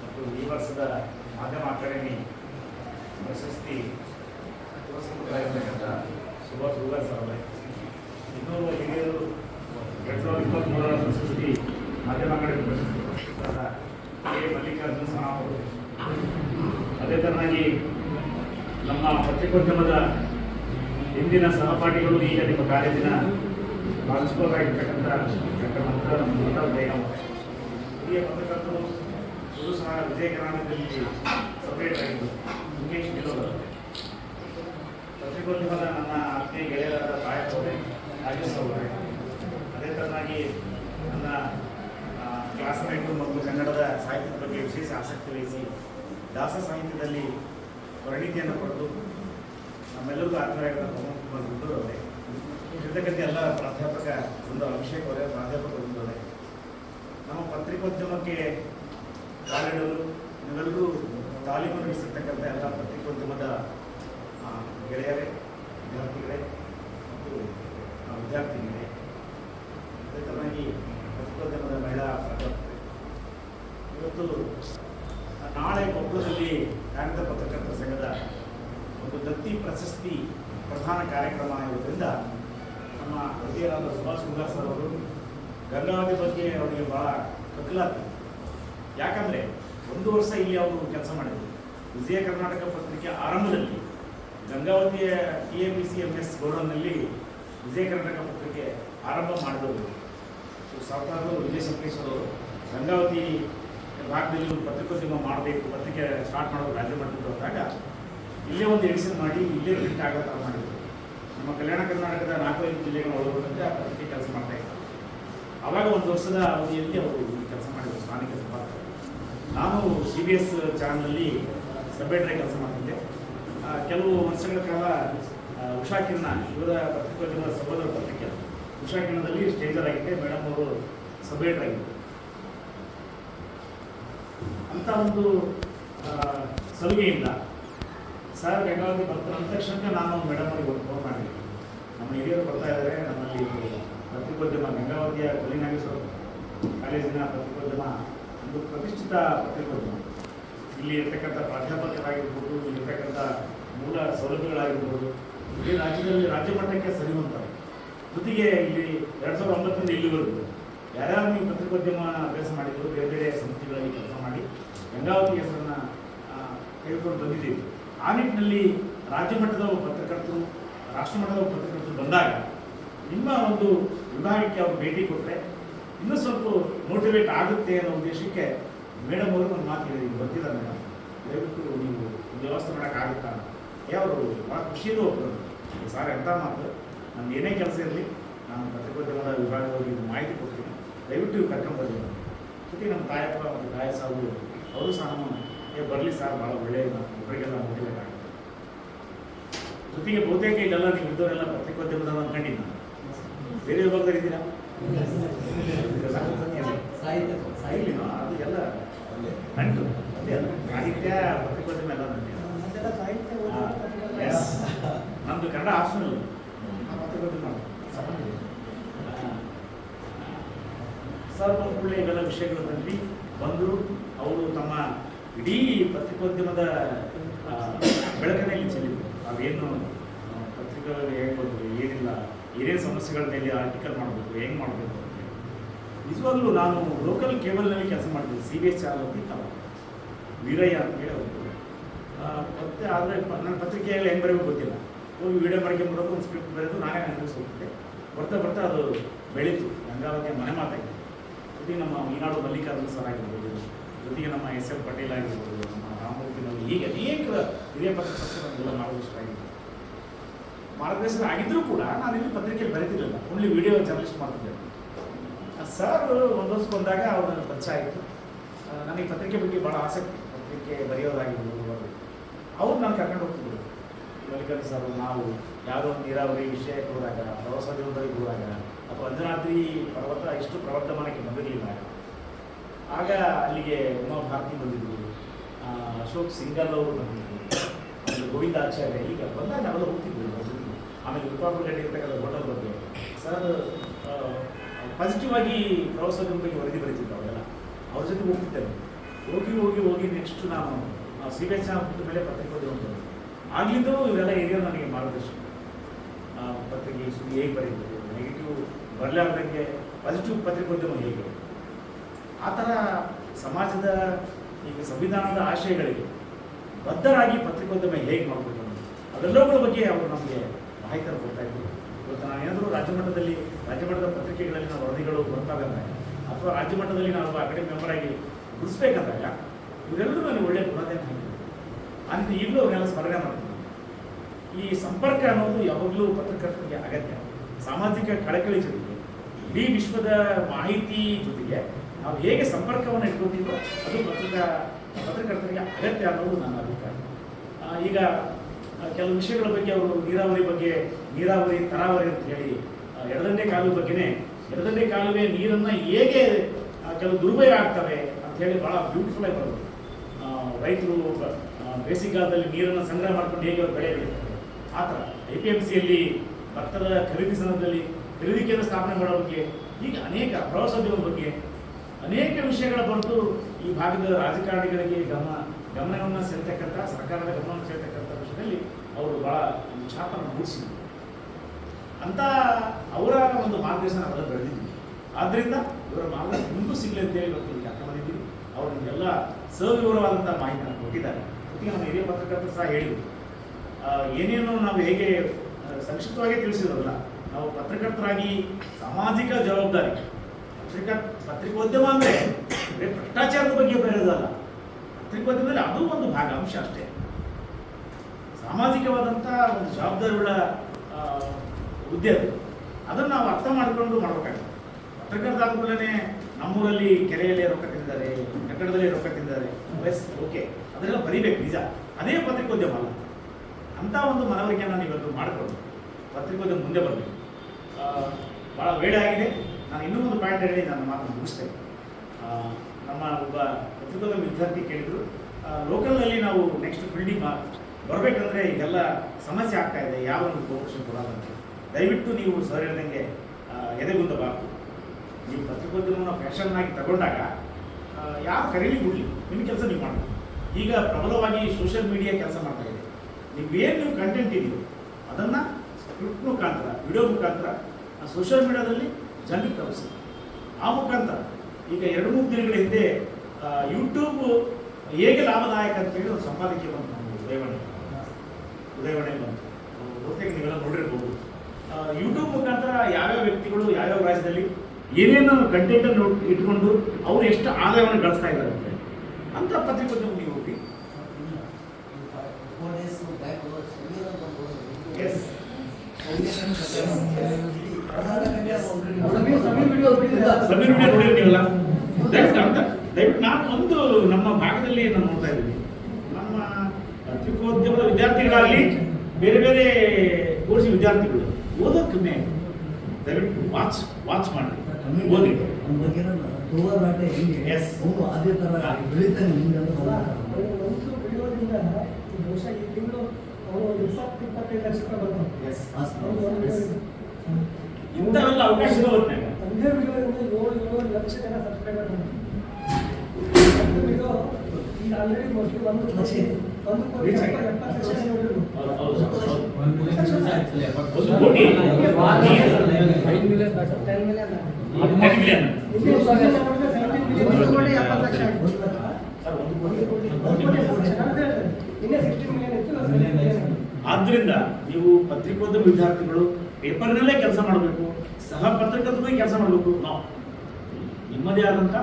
ಮತ್ತು ಈ ವರ್ಷದ ಮಾಧ್ಯಮ ಅಕಾಡೆಮಿ ಪ್ರಶಸ್ತಿ ಪುರಸ್ಕೃತರಾಗಿರ್ತಕ್ಕಂಥ ಸುಭಾಷ್ ಹೂಗಾರ್ ಸರ್ ಅವರೇ ಇನ್ನೂರು ಹಿರಿಯರು ಎರಡು ಸಾವಿರದ ಇಪ್ಪತ್ತ್ಮೂರರ ಪ್ರಶಸ್ತಿ ಮಾಧ್ಯಮ ಅಕಾಡೆಮಿ ಪ್ರಶಸ್ತಿ ಕೆ. ಮಲ್ಲಿಕಾರ್ಜುನ ಸಹ ಅವರು. ಅದೇ ಥರನಾಗಿ ನಮ್ಮ ಪತ್ರಿಕೋದ್ಯಮದ ಹಿಂದಿನ ಸಹಪಾಠಿಗಳು ಈಗ ನಿಮ್ಮ ಕಾಲೇಜಿನ ಪ್ರಾಂಶುಪಾಲರಾಗಿರ್ತಕ್ಕಂಥ ಡಾಕ್ಟರ್ ಮಮತಾ ಮಮತಾ ಬೇಗಂ ಹಿರಿಯ ಪತ್ರಕರ್ತರು ಇದು ಸಹ ವಿಜಯ ಕರ್ನಾಟಕದಲ್ಲಿ ಸಪ್ರೇಟ್ ಆಗಿದ್ದು ಮುಖೇಶ್ ಬರುತ್ತೆ. ಪತ್ರಿಕೋದ್ಯಮದ ನನ್ನ ಆತ್ಮೀಯ ಗೆಳೆಯರಾದ ತಾಯಕ್ ಅವರೇ ರಾಜೇಶ್ ಅವರೇ, ಅದೇ ತರನಾಗಿ ನನ್ನ ಕ್ಲಾಸ್ಮೇಟು ಮತ್ತು ಕನ್ನಡದ ಸಾಹಿತ್ಯದ ಬಗ್ಗೆ ವಿಶೇಷ ಆಸಕ್ತಿ ವಹಿಸಿ ದಾಸ ಸಾಹಿತ್ಯದಲ್ಲಿ ಪರಿಣಿತಿಯನ್ನು ಪಡೆದು ನಮ್ಮೆಲ್ಲರಿಗೂ ಆತ್ಮೀಯರಾಗಿದ್ದ ಪ್ರಮೋದ್ ಕುಮಾರ್ ಗುಂಡೂರು ಅವರೇ ಎಲ್ಲ ಪ್ರಾಧ್ಯಾಪಕ ಒಂದು ಅಭಿಷೇಕ್ ಅವರೇ, ಪ್ರಾಧ್ಯಾಪಕ ವೃಂದವರೇ ನಮ್ಮ ಪತ್ರಿಕೋದ್ಯಮಕ್ಕೆ ಕಾಲಿಡಲು ನೀವೆಲ್ಲರೂ ತಾಲೀಮು ನಡೆಸಿರ್ತಕ್ಕಂಥ ಎಲ್ಲ ಪತ್ರಿಕೋದ್ಯಮದ ಗೆಳೆಯರೇ, ವಿದ್ಯಾರ್ಥಿಗಳೇ ಮತ್ತು ವಿದ್ಯಾರ್ಥಿಗಳೇ ಅದೇ ಪತ್ರಿಕೋದ್ಯಮದ ಮಹಿಳಾ ಇವತ್ತು ನಾಳೆ ಕೊಪ್ಪಳದಲ್ಲಿ ಕಾಗಿತ ಪತ್ರಕರ್ತರ ಸಂಘದ ಒಂದು ದತ್ತಿ ಪ್ರಶಸ್ತಿ ಪ್ರಧಾನ ಕಾರ್ಯಕ್ರಮ ಇರೋದ್ರಿಂದ ನಮ್ಮ ಹೃದಯರಾದ ಸುಭಾಷ್ ಉಲ್ಲಾಸ್ ಅವರು ಗಂಗಾವತಿ ಬಗ್ಗೆ ಅವರಿಗೆ ಬಹಳ ಕಕ್ಕಲಾತಿ ಯಾಕಂದರೆ ಒಂದು ವರ್ಷ ಇಲ್ಲಿ ಅವರು ಕೆಲಸ ಮಾಡಿದರು. ವಿಜಯ ಕರ್ನಾಟಕ ಪತ್ರಿಕೆ ಆರಂಭದಲ್ಲಿ ಗಂಗಾವತಿಯ T A B C M S ಗೋಡೌನ್ನಲ್ಲಿ Vijaya Karnataka ಪತ್ರಿಕೆ ಆರಂಭ ಮಾಡಿದವರು. ಸಾವಿರಾರು ವಿಜಯ ಸಂಕೇಶ್ವರ ಅವರು ಗಂಗಾವತಿ ಭಾಗದಲ್ಲಿ ಒಂದು ಪತ್ರಿಕೋದ್ಯಮ ಮಾಡಬೇಕು, ಪತ್ರಿಕೆ ಸ್ಟಾರ್ಟ್ ಮಾಡೋದು ರಾಜ್ಯ ಮಟ್ಟದಲ್ಲಿ ಹೋದಾಗ ಇಲ್ಲೇ ಒಂದು ಎಡಿಷನ್ ಮಾಡಿ ಇಲ್ಲೇ ಪ್ರಿಂಟ್ ಆಗೋ ಥರ ಮಾಡಿದ್ರು. ನಮ್ಮ ಕಲ್ಯಾಣ ಕರ್ನಾಟಕದ ನಾಲ್ಕೈದು ಜಿಲ್ಲೆಗಳು ಒಳಗೊಂಡಂತೆ ಆ ಪತ್ರಿಕೆ ಕೆಲಸ ಮಾಡ್ತಾ ಇದ್ದಾರೆ ಆವಾಗ ಒಂದು ವರ್ಷದ ಅವಧಿಯಲ್ಲಿ ಅವರು ಕೆಲಸ ಮಾಡಿದರು, ಸ್ಥಾನಿಕ ಸಂಪಾದಕರು. ನಾನು ಸಿ ಬಿ ಎಸ್ ಚಾನಲಲ್ಲಿ ಸಬ್ಬೆಡ್ರೆ ಕೆಲಸ ಮಾಡ್ತಿದ್ದೆ. ಕೆಲವು ವರ್ಷಗಳ ಕಾಲ ಉಷಾ ಕಿರಣ ಇವರ ಪತ್ರಿಕೋದ್ಯಮದ ಸಹೋದರ ಪತ್ರಿಕೆ ಉಷಾ ಕಿರಣದಲ್ಲಿ ಸ್ಟೇಜರ್ ಆಗಿದ್ದೆ ಮೇಡಮ್ ಅವರು ಸಬ್ಬೇಡ್ರ್ ಆಗಿದ್ದರು ಅಂತ ಒಂದು ಸಲುಗೆಯಿಂದ ಸರ್ ಗಂಗಾವತಿ ಬರ್ತಾರೆ. ಅಂದ ತಕ್ಷಣ ನಾನು ಮೇಡಮ್ ಅವರಿಗೆ ಒಂದು ಫೋನ್ ಮಾಡಿದ್ದೀನಿ ನಮ್ಮ ಹಿರಿಯರು ಬರ್ತಾ ಇದ್ದಾರೆ ನಮ್ಮಲ್ಲಿ ಪತ್ರಿಕೋದ್ಯಮ ಗಂಗಾವತಿಯ ಕಲಿನಾಗೇಶ್ವರ ಕಾಲೇಜಿನ ಪತ್ರಿಕೋದ್ಯಮ ಒಂದು ಪ್ರತಿಷ್ಠಿತ ಪತ್ರಿಕೋದ್ಯಮ ಇಲ್ಲಿ ಇರ್ತಕ್ಕಂಥ ಪ್ರಾಧ್ಯಾಪಕರಾಗಿರ್ಬೋದು, ಇಲ್ಲಿ ಇರ್ತಕ್ಕಂಥ ಮೂಲ ಸೌಲಭ್ಯಗಳಾಗಿರ್ಬೋದು ಇಡೀ ರಾಜ್ಯದಲ್ಲಿ ರಾಜ್ಯ ಮಟ್ಟಕ್ಕೆ ಸರಿಯುವಂಥವು. ಜೊತೆಗೆ ಇಲ್ಲಿ ಎರಡು ಸಾವಿರದ ಒಂಬತ್ತರಿಂದ ಇಲ್ಲಿವರೆಗೂ ಯಾರ್ಯಾರು ನೀವು ಪತ್ರಿಕೋದ್ಯಮ ಅಭ್ಯಾಸ ಮಾಡಿದ್ರು, ಬೇರೆ ಬೇರೆ ಸಂಸ್ಥೆಗಳಲ್ಲಿ ಕೆಲಸ ಮಾಡಿ ಗಂಗಾವತಿ ಹೆಸರನ್ನು ತೆಗೆದುಕೊಂಡು ಬಂದಿದ್ದೀವಿ ಆ ನಿಟ್ಟಿನಲ್ಲಿ ರಾಜ್ಯ ಮಟ್ಟದ ಪತ್ರಕರ್ತರು ರಾಷ್ಟ್ರ ಮಟ್ಟದ ಒಬ್ಬ ಪತ್ರಕರ್ತರು ಬಂದಾಗ ನಿಮ್ಮ ಒಂದು ವಿಭಾಗಕ್ಕೆ ಅವ್ರು ಭೇಟಿ ಕೊಟ್ಟರೆ ಇನ್ನೂ ಸ್ವಲ್ಪ ಮೋಟಿವೇಟ್ ಆಗುತ್ತೆ ಅನ್ನೋ ಉದ್ದೇಶಕ್ಕೆ ಮೇಡಮ್ ಅವರು ಒಂದು ಮಾತು ಹೇಳಿ ಬರ್ತಿದ್ದಾರೆ ಮೇಡಮ್ ದಯವಿಟ್ಟು ನೀವು ವ್ಯವಸ್ಥೆ ಮಾಡೋಕ್ಕಾಗುತ್ತಾ ಅವರು ಭಾಳ ಖುಷಿಯಿಂದ ಒಬ್ಬರು ಸಾರ್ ಎಂಥ ಮಾತು? ನಾನು ಏನೇ ಕೆಲಸ ಇರಲಿ, ನಾನು ಪತ್ರಿಕೋದ್ಯಮದ ವಿಭಾಗದವರಿಗೆ ಇದು ಮಾಹಿತಿ ಕೊಡ್ತೀನಿ. ದಯವಿಟ್ಟು ಇವ್ರು ಕರ್ಕೊಂಡ್ಬರ್ಲಿ ಅಂತ. ಜೊತೆಗೆ ನಮ್ಮ ತಾಯಪ್ಪ ಮತ್ತು ತಾಯ ಸಾವು ಅವರು ಸಹ ಏ, ಬರಲಿ ಸರ್ ಭಾಳ ಒಳ್ಳೆಯ ಒಬ್ಬರಿಗೆಲ್ಲ ಮೋಟಿವೇಟ್ ಆಗುತ್ತೆ. ಜೊತೆಗೆ ಬಹುತೇಕ ಇಲ್ಲೆಲ್ಲ ನೀವು ಇದ್ದವರೆಲ್ಲ ಪತ್ರಿಕೋದ್ಯಮದ ಅಂದ್ಕೊಂಡಿದ್ದ ಬೇರೆ ವಿಭಾಗದಲ್ಲಿ ಇದ್ದೀರಾ? ಸಾಹಿತ್ಯ ಇಲ್ಲಿನೋ ಅದು ಎಲ್ಲ ನಂಟು ಅದೇ ಅಲ್ಲ. ಸಾಹಿತ್ಯ ಪತ್ರಿಕೋದ್ಯಮ ಎಲ್ಲ ನಂಟು ಎಸ್ ನಮ್ಮದು ಕನ್ನಡ ಆಪ್ಷನಲ್ ಪತ್ರಿಕೋದ್ಯಮ. ಸಂಬಂಧ ಇದೆ. ಸರ್ ಬಂದ ಇವೆಲ್ಲ ವಿಷಯಗಳಲ್ಲಿ ಬಂದರು ಅವರು ತಮ್ಮ ಇಡೀ ಪತ್ರಿಕೋದ್ಯಮದ ಬೆಳಕನೆಯಲ್ಲಿ ಚೆಲ್ಲಿದ್ರು ಅವೇನು ಪತ್ರಿಕೆಗಳಲ್ಲಿ ಹೇಳ್ಬೋದು ಏನಿಲ್ಲ. ಏನೇನು ಸಮಸ್ಯೆಗಳ ಮೇಲೆ ಆರ್ಟಿಕಲ್ ಮಾಡಬೇಕು, ಹೆಂಗೆ ಮಾಡಬೇಕು ಅಂತ ನಿಜವಾಗ್ಲೂ ನಾನು ಲೋಕಲ್ ಕೇಬಲ್ನಲ್ಲಿ ಕೆಲಸ ಮಾಡ್ತೀನಿ ಸಿ ಬಿ ಎಸ್ ಚಾನಲ್ ಅಂತ ಇತ್ತಲ್ಲ ವೀರಯ್ಯ ಅಂತ ಹೇಳಿ ಅವರು. ಮತ್ತೆ ಆದರೆ ನನ್ನ ಪತ್ರಿಕೆಯಲ್ಲಿ ಹೆಂಗೆ ಬರೆಯೋ ಗೊತ್ತಿಲ್ಲ. ಒಂದು ವಿಡಿಯೋ ಬರೋದು ಒಂದು ಸ್ಕ್ರಿಪ್ಟ್ ಬರೆಯೋದು ನಾನೇ ಹೋಗ್ತಿದ್ದೆ ಬರ್ತಾ ಬರ್ತಾ ಅದು ಬೆಳೀತು. ಗಂಗಾವತಿಯ ಮನೆ ಮಾತಾಗಿದೆ ಜೊತೆಗೆ ನಮ್ಮ ಈನಾಡು ಮಲ್ಲಿಕಾರ್ಜುನ ಸರ್ ಆಗಿರ್ಬೋದು, ಜೊತೆಗೆ ನಮ್ಮ ಎಸ್ ಎಲ್ ಪಟೇಲ್ ಆಗಿರ್ಬೋದು, ನಮ್ಮ ರಾಮಮೂರ್ತಿನವರು ಹೀಗೆ ಅನೇಕ ಹಿರಿಯ ಪತ್ರಕರ್ತರನ್ನೆಲ್ಲ ಮಾಡೋದು ಇಷ್ಟ ಮಾರ್ಗದರ್ಶನ ಆಗಿದ್ದರೂ ಕೂಡ ನಾನು ಇಲ್ಲಿ ಪತ್ರಿಕೆಯಲ್ಲಿ ಬರೀತಿರಲಿಲ್ಲ. ಓನ್ಲಿ ವಿಡಿಯೋ ಜರ್ನಲಿಸ್ಟ್ ಮಾಡ್ತಿದ್ದೆ. ಸರ್ ಒಂದು ವರ್ಷ ಬಂದಾಗ ಅವ್ರು ಪರಿಚಯ ಆಯಿತು. ನನಗೆ ಪತ್ರಿಕೆ ಬಗ್ಗೆ ಭಾಳ ಆಸಕ್ತಿ. ಪತ್ರಿಕೆ ಬರೆಯೋದಾಗಿರ್ಬೋದು ಅವ್ರು ನಾನು ಕರ್ಕೊಂಡು ಹೋಗ್ತಿದ್ರು. ಮಲ್ಲಿಕಾರ್ಜುನ ಸರ್ ನಾವು ಯಾವುದೋ ಒಂದು ನೀರಾವರಿ ವಿಷಯಕ್ಕೆ ಹೋದಾಗ ಪ್ರವಾಸೋದ್ಯಮದಲ್ಲಿ ಹೋದಾಗ, ಅಥವಾ ಅಂಜನಾದ್ರಿ ಪರ್ವತ, ಇಷ್ಟು ಪ್ರವರ್ಧಮಾನಕ್ಕೆ ಬಂದಿರಲಿಲ್ಲ. ಆಗ ಅಲ್ಲಿಗೆ ಉಮಾ ಭಾರತಿ ಬಂದಿದ್ರು. ಅಶೋಕ್ ಸಿಂಗಲ್ ಅವರು ಬಂದಿದ್ರು. ಆಮೇಲೆ ಗೋವಿಂದ ಆಚಾರ್ಯ, ಈಗ ಬಂದಾಗ ನಾವೆಲ್ಲ ಹೋಗ್ತಿದ್ವಿ. ಆಮೇಲೆ ಉತ್ಪಾದನೆ ರೇಟ್ ಇರ್ತಕ್ಕಂಥ ಹೋಟೆಲ್ ಬಗ್ಗೆ. ಸರ್ ಅದು ಪಾಸಿಟಿವ್ ಆಗಿ ಪ್ರವಾಸೋದ್ಯಮ ಬಗ್ಗೆ ವರದಿ ಬರೀತಿದ್ದೆ ಅವರೆಲ್ಲ. ಅವ್ರ ಜೊತೆ ಹೋಗ್ತಿದ್ದೇವೆ ಹೋಗಿ ಹೋಗಿ ಹೋಗಿ ನೆಕ್ಸ್ಟ್ ನಾನು ಸಿ ಬಿ ಎಸ್ ಬಿಟ್ಟ ಮೇಲೆ ಪತ್ರಿಕೋದ್ಯಮ. ಆಗ್ಲಿಂದಲೂ ಇವರೆಲ್ಲ ಏರಿಯಾ ನನಗೆ ಮಾರ್ಗದರ್ಶನ. ಪತ್ರಿಕೆ ಸುದ್ದಿ ಹೇಗೆ ಬರೀಬೇಕು ನೆಗೆಟಿವ್ ಬರಲಾರ್ದಂಗೆ ಪಾಸಿಟಿವ್ ಪತ್ರಿಕೋದ್ಯಮ ಹೇಗೆ? ಆ ಥರ ಸಮಾಜದ ಈಗ ಸಂವಿಧಾನದ ಆಶಯಗಳಿಗೆ ಬದ್ಧರಾಗಿ ಪತ್ರಿಕೋದ್ಯಮ ಹೇಗೆ ಮಾಡಬೇಕು ಅದೆಲ್ಲವುಗಳ ಬಗ್ಗೆ ಅವರು ನಮಗೆ ಕೊಡ್ತಾ ಇದ್ರು ಇವತ್ತು ನಾನು ಏನಾದರೂ ರಾಜ್ಯ ಮಟ್ಟದಲ್ಲಿ ರಾಜ್ಯ ಪತ್ರಿಕೆಗಳಲ್ಲಿ ನಾವು ವರದಿಗಳು ಬರ್ತಾವೆ ಅಂದರೆ ಅಥವಾ ರಾಜ್ಯ ನಾವು ಅಕಾಡೆಮಿ ಮೆಂಬರ್ ಆಗಿ ಗುರುಸ್ಬೇಕಂದಾಗ ಇವರೆಲ್ಲರೂ ನನಗೆ ಒಳ್ಳೆಯ ಗುಣದೇನು ಹಾಕಿದ್ರು ಅಂತ ಈಗಲೂ ಅವನ್ನೆಲ್ಲ ಸ್ಮರಣೆ ಮಾಡ್ತೀನಿ ಈ ಸಂಪರ್ಕ ಅನ್ನೋದು ಯಾವಾಗಲೂ ಪತ್ರಕರ್ತರಿಗೆ ಅಗತ್ಯ. ಸಾಮಾಜಿಕ ಕಳಕಳಿ ಜೊತೆಗೆ, ಇಡೀ ವಿಶ್ವದ ಮಾಹಿತಿ ಜೊತೆಗೆ ನಾವು ಹೇಗೆ ಸಂಪರ್ಕವನ್ನು ಇಟ್ಕೊತೀವೋ ಅದು ಪತ್ರಿಕಾ, ಪತ್ರಕರ್ತರಿಗೆ ಅಗತ್ಯ ಅನ್ನೋದು ನನ್ನ ಅಭಿಪ್ರಾಯ. ಈಗ ಕೆಲವು ವಿಷಯಗಳ ಬಗ್ಗೆ ಅವರು ನೀರಾವರಿ ಬಗ್ಗೆ, ನೀರಾವರಿ, ತರಾವರಿ ಅಂತ ಹೇಳಿ ಎರಡನೇ ಕಾಲುವೆ ಬಗ್ಗೆನೇ ಎರಡನೇ ಕಾಲುವೆ ನೀರನ್ನು ಹೇಗೆ ಕೆಲವು ದುರ್ಬಯ ಆಗ್ತವೆ ಅಂತ ಹೇಳಿ ಭಾಳ ಬ್ಯೂಟಿಫುಲ್ ಆಗಿ ಬರೋದು ರೈತರು ಬೇಸಿಗೆಗಾಲದಲ್ಲಿ ನೀರನ್ನು ಸಂಗ್ರಹ ಮಾಡ್ಕೊಂಡು ಹೇಗೆ ಅವ್ರು ಬೆಳೆ ಬೆಳೀತಾರೆ ಆ ಥರ ಐ ಪಿ ಎಂ ಸಿಯಲ್ಲಿ ಭತ್ತದ ಖರೀದಿ ಸಂದರ್ಭದಲ್ಲಿ ಖರೀದಿ ಕೇಂದ್ರ ಸ್ಥಾಪನೆ ಮಾಡೋ ಬಗ್ಗೆ ಈಗ ಅನೇಕ ಪ್ರವಾಸೋದ್ಯಮ ಬಗ್ಗೆ ಅನೇಕ ವಿಷಯಗಳ ಬರೆದು ಈ ಭಾಗದ ರಾಜಕಾರಣಿಗಳಿಗೆ ಗಮನ, ಗಮನವನ್ನು ಸೆಳೆತಕ್ಕಂಥ ಸರ್ಕಾರದ ಗಮನವನ್ನು ಸೆಳೆತಕ್ಕಂಥ ಭಾಳ ಒಂದು ಛಾಪನ್ನು ಅಂತ ಅವರ ಒಂದು ಮಾರ್ಗದರ್ಶನ ನಾವೆಲ್ಲ ಬೆಳೆದಿದ್ವಿ. ಆದ್ದರಿಂದ ಇವರ ಮಾರ್ಗದರ್ಶನ ಮುಂದೂ ಸಿಗಲಿ ಅಂತೇಳಿ ಇವತ್ತು ಅರ್ಥ ಬಂದಿದ್ದೀವಿ ಅವರು ನಿಮಗೆಲ್ಲ ಸವಿವರವಾದಂಥ ಮಾಹಿತಿಯನ್ನು ಕೊಟ್ಟಿದ್ದಾರೆ. ಜೊತೆಗೆ ನಮ್ಮ ಹಿರಿಯ ಪತ್ರಕರ್ತರು ಸಹ ಹೇಳಿದರು. ಏನೇನು ನಾವು ಹೇಗೆ ಸಂಕ್ಷಿಪ್ತವಾಗಿ ತಿಳಿಸಿದ್ರಲ್ಲ, ನಾವು ಪತ್ರಕರ್ತರಾಗಿ ಸಾಮಾಜಿಕ ಜವಾಬ್ದಾರಿ, ಪತ್ರಿಕಾ, ಪತ್ರಿಕೋದ್ಯಮ ಅಂದರೆ ಭ್ರಷ್ಟಾಚಾರದ ಬಗ್ಗೆ ಬರೆಯೋದಲ್ಲ ಪತ್ರಿಕೋದ್ಯಮದಲ್ಲಿ ಅದು ಒಂದು ಭಾಗ ಅಂಶ ಅಷ್ಟೇ. ಸಾಮಾಜಿಕವಾದಂಥ ಒಂದು ಜವಾಬ್ದಾರಿಗಳ ಹುದ್ದೆ ಅದು. ಅದನ್ನು ನಾವು ಅರ್ಥ ಮಾಡಿಕೊಂಡು ಮಾಡಬೇಕಾಗ್ತದೆ ಪತ್ರಕರ್ತ ಆದ್ಮೇಲೆ ನಮ್ಮೂರಲ್ಲಿ ಕೆರೆಯಲ್ಲಿ ರೊಕ್ಕ ತಿಂದಿದ್ದಾರೆ, ಕಟ್ಟಡದಲ್ಲಿ ರೊಕ್ಕ ತಿಂದಿದ್ದಾರೆ. ಎಸ್ ಓಕೆ ಅದೆಲ್ಲ ಬರಿಬೇಕು, ನಿಜ. ಅದೇ ಪತ್ರಿಕೋದ್ಯಮ ಅಲ್ಲ. ಅಂತ ಒಂದು ಮನವರಿಕೆಯನ್ನು ನಾನು ಇವತ್ತು ಮಾಡಿಕೊಂಡು ಪತ್ರಿಕೋದ್ಯಮ ಮುಂದೆ ಬರಬೇಕು ಭಾಳ ವೇಳೆ ಆಗಿದೆ. ನಾನು ಇನ್ನೂ ಒಂದು ಪಾಯಿಂಟ್ ಹೇಳಿ ನನ್ನ ಮಾತು ಮುಗಿಸ್ತೇನೆ. ನಮ್ಮ ಒಬ್ಬ ಪತ್ರಿಕೋದ್ಯಮ ವಿದ್ಯಾರ್ಥಿ ಕೇಳಿದರು ಲೋಕಲ್ನಲ್ಲಿ ನಾವು ನೆಕ್ಸ್ಟ್ ಫೀಲ್ಡಿಂಗ್ ಬರಬೇಕಂದ್ರೆ ಈಗೆಲ್ಲ ಸಮಸ್ಯೆ ಆಗ್ತಾ ಇದೆ. ಯಾವ ಒಂದು ಕೋಪರೇಷನ್ ಕೊಡೋದಂತ ದಯವಿಟ್ಟು ನೀವು ಸರ್ ಹೇಳ್ದಂಗೆ ಎದೆಗುಂದಬಾರ್ದು ನೀವು ಪತ್ರಿಕೋದ್ಯಮವನ್ನು ಫ್ಯಾಷನ್ ಆಗಿ ತಗೊಂಡಾಗ ಯಾವ ಕರೀಲಿ ಬಿಡಲಿ. ನಿಮ್ಮ ಕೆಲಸ ನೀವು ಮಾಡಬೇಕು. ಈಗ ಪ್ರಬಲವಾಗಿ ಸೋಷಿಯಲ್ ಮೀಡಿಯಾ ಕೆಲಸ ಮಾಡ್ತಾ ಇದೆ. ನೀವೇನು ನೀವು ಕಂಟೆಂಟ್ ಇದೆಯೋ ಅದನ್ನು ಸ್ಕ್ರಿಪ್ಟ್ ಮುಖಾಂತರ ವಿಡಿಯೋ ಮುಖಾಂತರ ಸೋಷಿಯಲ್ ಮೀಡಿಯಾದಲ್ಲಿ ಜನರಿಗೆ ತಲುಪಿಸಿ ಆ ಮುಖಾಂತರ, ಈಗ ಎರಡು ಮೂರು ದಿನಗಳ ಹಿಂದೆ ಯೂಟ್ಯೂಬ್ ಹೇಗೆ ಲಾಭದಾಯಕ ಅಂತೇಳಿ ಒಂದು ಸಂಪಾದಕೀಯ ಬಂತು ನಮ್ಮ ಉದಯವಾಣಿ ಬಂತು ಬಹುತೇಕ ನೀವೆಲ್ಲ ನೋಡಿರ್ಬೋದು ಯೂಟ್ಯೂಬ್ ಮುಖಾಂತರ ಯಾವ್ಯಾವ ವ್ಯಕ್ತಿಗಳು ಯಾವ್ಯಾವ ರಾಜ್ಯದಲ್ಲಿ ಏನೇನು ಕಂಟೆಂಟನ್ನು ಇಟ್ಕೊಂಡು ಅವರು ಎಷ್ಟು ಆದಾಯವನ್ನು ಗಳಿಸ್ತಾ ಇದ್ದಾರೆ ಅಂತ. ಅಂತ ಪತ್ರಿಕೋದ್ಯಮ ನೀವು ಹೋಗಿ ಸಮೀರ್ ವಿಡಿಯೋ ನೋಡಿರ್ತೀವಲ್ಲ ದಯವಿಟ್ಟು ನಾನು ಒಂದು ನಮ್ಮ ಭಾಗದಲ್ಲಿ ನಾನು ನೋಡ್ತಾ ಇದ್ದೀನಿ. ಪತ್ರಿಕೋದ್ಯಮದ ವಿದ್ಯಾರ್ಥಿಗಳಾಗಲಿ ಬೇರೆ ಬೇರೆ ಕೋರ್ಸ್ ವಿದ್ಯಾರ್ಥಿಗಳು ಓದೋದು ಕಮ್ಮಿ ಆಗಿದೆ. ದಯವಿಟ್ಟು ವಾಚ್ ವಾಚ್ ಮಾಡಿ. ಓದಿ. ಅದೇ ಬೆಳಿತಾನೆ ಎಸ್. ವಿಡಿಯೋದಿಂದ. ಇಂಥವೆಲ್ಲ ಅವಕಾಶ ಲಕ್ಷ ಜನ ಸಬ್ಸ್ಕ್ರೈಬರ್ ಆಲ್ರೆಡಿ ಮೋಸ್ಟ್ಲಿ ಒಂದು ಲಕ್ಷ ಜನ ನೋಡಿದ್ರು ಹೌದು, ಹೌದು, ಹೌದು. ಒಂದು ಒಂದು ಕೋಟಿ ಟೆನ್ ಮಿಲಿಯನ್ ಹದಿನೈದು ಮಿಲಿಯನ್ ಇಲ್ಲಿ ಒಂದು ಕೋಟಿ ಎಪ್ಪತ್ತು ಲಕ್ಷ ಆಗಿದೆ. ಸರ್ ಒಂದು ಒಂದು ಕೋಟಿ ಕೋಟಿ ಒಂದು ಕೋಟಿ ಎಪ್ಪತ್ತು ಲಕ್ಷ ನಾನು ಹೇಳ್ತೇನೆ. ನಿನ್ನೆ ಸಿಕ್ಸ್ಟೀನ್ ಮಿಲಿಯನ್ ಇತ್ತು ಇವತ್ತು 17 ಮಿಲಿಯನ್ ಆಗಿದೆ. ಆದ್ದರಿಂದ ನೀವು ಪತ್ರಿಕೋದ್ಯಮ ವಿದ್ಯಾರ್ಥಿಗಳು ಪೇಪರ್ನಲ್ಲೇ ಕೆಲಸ ಮಾಡಬೇಕು ಸಹ ಪತ್ರಿಕೋದ್ಯಮ ಕೆಲಸ ಮಾಡಬೇಕು ನಾವು ನಿಮ್ಮದೇ ಆದಂಥ